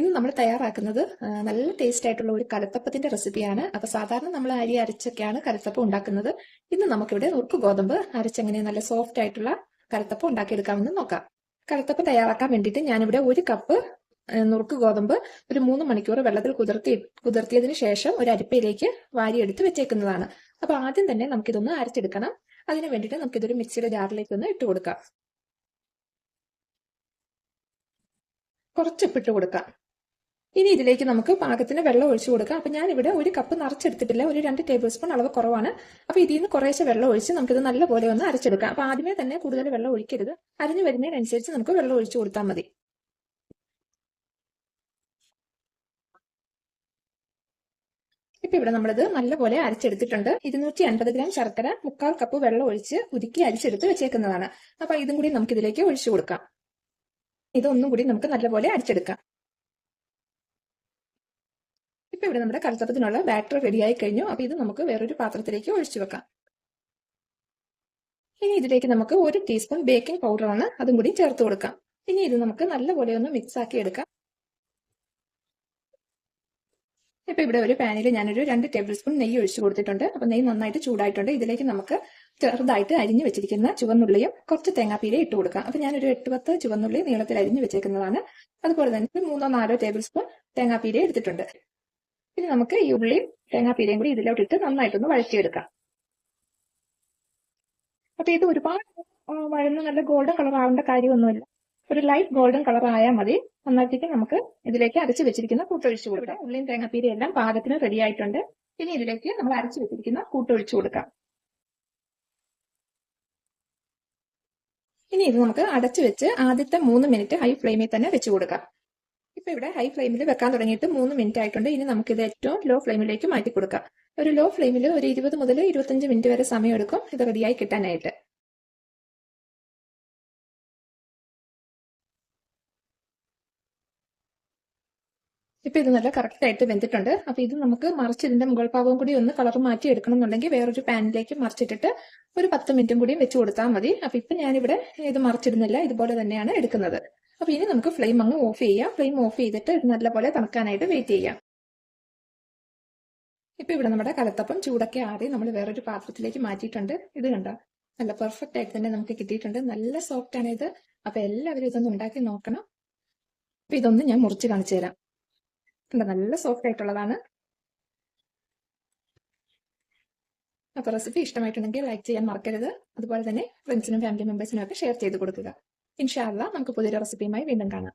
ഇന്ന് നമ്മൾ തയ്യാറാക്കുന്നത് നല്ല ടേസ്റ്റ് ആയിട്ടുള്ള ഒരു കലത്തപ്പത്തിന്റെ റെസിപ്പിയാണ് അപ്പൊ സാധാരണ നമ്മൾ അരി അരച്ചൊക്കെയാണ് കലത്തപ്പം ഉണ്ടാക്കുന്നത്. ഇന്ന് നമുക്കിവിടെ നുറുക്ക് ഗോതമ്പ് അരച്ചെങ്ങനെ നല്ല സോഫ്റ്റ് ആയിട്ടുള്ള കലത്തപ്പം ഉണ്ടാക്കിയെടുക്കാമെന്ന് നോക്കാം. കലത്തപ്പം തയ്യാറാക്കാൻ വേണ്ടിയിട്ട് ഞാനിവിടെ ഒരു കപ്പ് നുറുക്ക് ഗോതമ്പ് ഒരു മൂന്ന് മണിക്കൂർ വെള്ളത്തിൽ കുതിർത്തി കുതിർത്തിയതിനു ശേഷം ഒരു അരിപ്പയിലേക്ക് വാരിയെടുത്ത് വെച്ചേക്കുന്നതാണ്. അപ്പൊ ആദ്യം തന്നെ നമുക്കിതൊന്ന് അരച്ചെടുക്കണം. അതിന് വേണ്ടിയിട്ട് നമുക്കിതൊരു മിക്സിയുടെ ജാറിലേക്ക് ഒന്ന് ഇട്ട് കൊടുക്കാം. കുറച്ച് ഉപ്പിട്ട് കൊടുക്കാം. ഇനി ഇതിലേക്ക് നമുക്ക് പാകത്തിന് വെള്ളം ഒഴിച്ചു കൊടുക്കാം. അപ്പൊ ഞാനിവിടെ ഒരു കപ്പ് നിറച്ചെടുത്തിട്ടില്ല. ഒരു രണ്ട് ടേബിൾ സ്പൂൺ അളവ് കുറവാണ്. അപ്പൊ ഇതിൽ നിന്ന് കുറേശ്ശെ വെള്ളം ഒഴിച്ച് നമുക്കിത് നല്ലപോലെ ഒന്ന് അരച്ചെടുക്കാം. അപ്പൊ ആദ്യമേ തന്നെ കൂടുതൽ വെള്ളം ഒഴിക്കരുത്. അരിഞ്ഞു വരുന്നതിനനുസരിച്ച് നമുക്ക് വെള്ളം ഒഴിച്ചു കൊടുത്താൽ മതി. ഇപ്പൊ ഇവിടെ നമ്മളിത് നല്ലപോലെ അരച്ചെടുത്തിട്ടുണ്ട്. ഇരുന്നൂറ്റി അൻപത് ഗ്രാം ശർക്കര മുക്കാൽ കപ്പ് വെള്ളം ഒഴിച്ച് ഉരുക്കി അരിച്ചെടുത്ത് വെച്ചേക്കുന്നതാണ്. അപ്പൊ ഇതും കൂടി നമുക്ക് ഇതിലേക്ക് ഒഴിച്ചു കൊടുക്കാം. ഇതൊന്നും കൂടി നമുക്ക് നല്ലപോലെ അരിച്ചെടുക്കാം. ഇപ്പൊ ഇവിടെ നമ്മുടെ കലത്തപ്പത്തിനുള്ള ബാറ്റർ റെഡിയായി കഴിഞ്ഞു. അപ്പൊ ഇത് നമുക്ക് വേറൊരു പാത്രത്തിലേക്ക് ഒഴിച്ചു വെക്കാം. ഇനി ഇതിലേക്ക് നമുക്ക് ഒരു ടീസ്പൂൺ ബേക്കിംഗ് പൗഡറാണ് അതും കൂടി ചേർത്ത് കൊടുക്കാം. ഇനി ഇത് നമുക്ക് നല്ലപോലെ ഒന്ന് മിക്സ് ആക്കി എടുക്കാം. ഇപ്പൊ ഇവിടെ ഒരു പാനിൽ ഞാനൊരു രണ്ട് ടേബിൾ സ്പൂൺ നെയ്യ് ഒഴിച്ചു കൊടുത്തിട്ടുണ്ട്. അപ്പൊ നെയ്യ് നന്നായിട്ട് ചൂടായിട്ടുണ്ട്. ഇതിലേക്ക് നമുക്ക് ചെറുതായിട്ട് അരിഞ്ഞു വെച്ചിരിക്കുന്ന ചുവന്നുള്ളിയും കുറച്ച് തേങ്ങാപ്പീരെ ഇട്ട് കൊടുക്കാം. അപ്പൊ ഞാനൊരു എട്ട് പത്ത് ചുവന്നുള്ളി നീളത്തിൽ അരിഞ്ഞു വെച്ചേക്കുന്നതാണ്. അതുപോലെ തന്നെ മൂന്നോ നാലോ ടേബിൾ സ്പൂൺ തേങ്ങാപ്പീരെ എടുത്തിട്ടുണ്ട്. ഇനി നമുക്ക് ഈ ഉള്ളിയും തേങ്ങാപ്പീരയും കൂടി ഇതിലോട്ടിട്ട് നന്നായിട്ടൊന്ന് വഴറ്റിയെടുക്കാം. അപ്പൊ ഇത് ഒരുപാട് വഴന്ന് നല്ല ഗോൾഡൻ കളർ ആവേണ്ട കാര്യമൊന്നുമില്ല. ഒരു ലൈറ്റ് ഗോൾഡൻ കളർ ആയാൽ മതി. നന്നായിട്ടേക്ക് നമുക്ക് ഇതിലേക്ക് അരച്ച് വെച്ചിരിക്കുന്ന കൂട്ടൊഴിച്ചു കൊടുക്കാം. ഉള്ളിയും തേങ്ങാപ്പീരയും എല്ലാം പാകത്തിന് റെഡി ആയിട്ടുണ്ട്. ഇനി ഇതിലേക്ക് നമ്മൾ അരച്ച് വെച്ചിരിക്കുന്ന കൂട്ടൊഴിച്ചു കൊടുക്കാം. ഇനി ഇത് നമുക്ക് അടച്ചു വെച്ച് ആദ്യത്തെ മൂന്ന് മിനിറ്റ് ഹൈ ഫ്ലെയിമിൽ തന്നെ വെച്ചു കൊടുക്കാം. ഇപ്പൊ ഇവിടെ ഹൈ ഫ്ലെയിമിൽ വെക്കാൻ തുടങ്ങിയിട്ട് മൂന്ന് മിനിറ്റ് ആയിട്ടുണ്ട്. ഇനി നമുക്കിത് ഏറ്റവും ലോ ഫ്ലെയിമിലേക്ക് മാറ്റി കൊടുക്കാം. ഒരു ലോ ഫ്ലെയിമിൽ ഒരു ഇരുപത് മുതൽ ഇരുപത്തഞ്ച് മിനിറ്റ് വരെ സമയം എടുക്കും ഇത് റെഡിയായി കിട്ടാനായിട്ട്. ഇപ്പൊ ഇത് നല്ല കറക്റ്റ് ആയിട്ട് വെന്തിട്ടുണ്ട്. അപ്പൊ ഇത് നമുക്ക് മറിച്ച് ഇതിന്റെ മുകൾ ഭാഗവും കൂടി ഒന്ന് കളർ മാറ്റി എടുക്കണം എന്നുണ്ടെങ്കിൽ വേറൊരു പാനിലേക്ക് മറിച്ചിട്ടിട്ട് ഒരു പത്ത് മിനിറ്റും കൂടി വെച്ച് കൊടുത്താൽ മതി. അപ്പൊ ഇപ്പൊ ഞാനിവിടെ ഇത് മറിച്ചിടുന്നില്ല. ഇതുപോലെ തന്നെയാണ് എടുക്കുന്നത്. അപ്പൊ ഇനി നമുക്ക് ഫ്ലെയിം അങ്ങ് ഓഫ് ചെയ്യാം. ഫ്ലെയിം ഓഫ് ചെയ്തിട്ട് നല്ലപോലെ തണുക്കാനായിട്ട് വെയിറ്റ് ചെയ്യാം. ഇപ്പൊ ഇവിടെ നമ്മുടെ കലത്തപ്പം ചൂടൊക്കെ ആറി നമ്മൾ വേറൊരു പാത്രത്തിലേക്ക് മാറ്റിയിട്ടുണ്ട്. ഇത് കണ്ടോ? നല്ല പെർഫെക്റ്റ് ആയിട്ട് തന്നെ നമുക്ക് കിട്ടിയിട്ടുണ്ട്. നല്ല സോഫ്റ്റ് ആണ് ഇത്. അപ്പൊ എല്ലാവരും ഇതൊന്ന് ഉണ്ടാക്കി നോക്കണം. അപ്പൊ ഇതൊന്ന് ഞാൻ മുറിച്ച് കാണിച്ചു തരാം. കണ്ടോ? നല്ല സോഫ്റ്റ് ആയിട്ടുള്ളതാണ്. അപ്പൊ റെസിപ്പി ഇഷ്ടമായിട്ടുണ്ടെങ്കിൽ ലൈക്ക് ചെയ്യാൻ മറക്കരുത്. അതുപോലെ തന്നെ ഫ്രണ്ട്സിനും ഫാമിലി മെമ്പേഴ്സിനും ഒക്കെ ഷെയർ ചെയ്ത് കൊടുക്കുക. ഇൻഷാല്ല നമുക്ക് പുതിയൊരു റെസിപ്പിയുമായി വീണ്ടും കാണാം.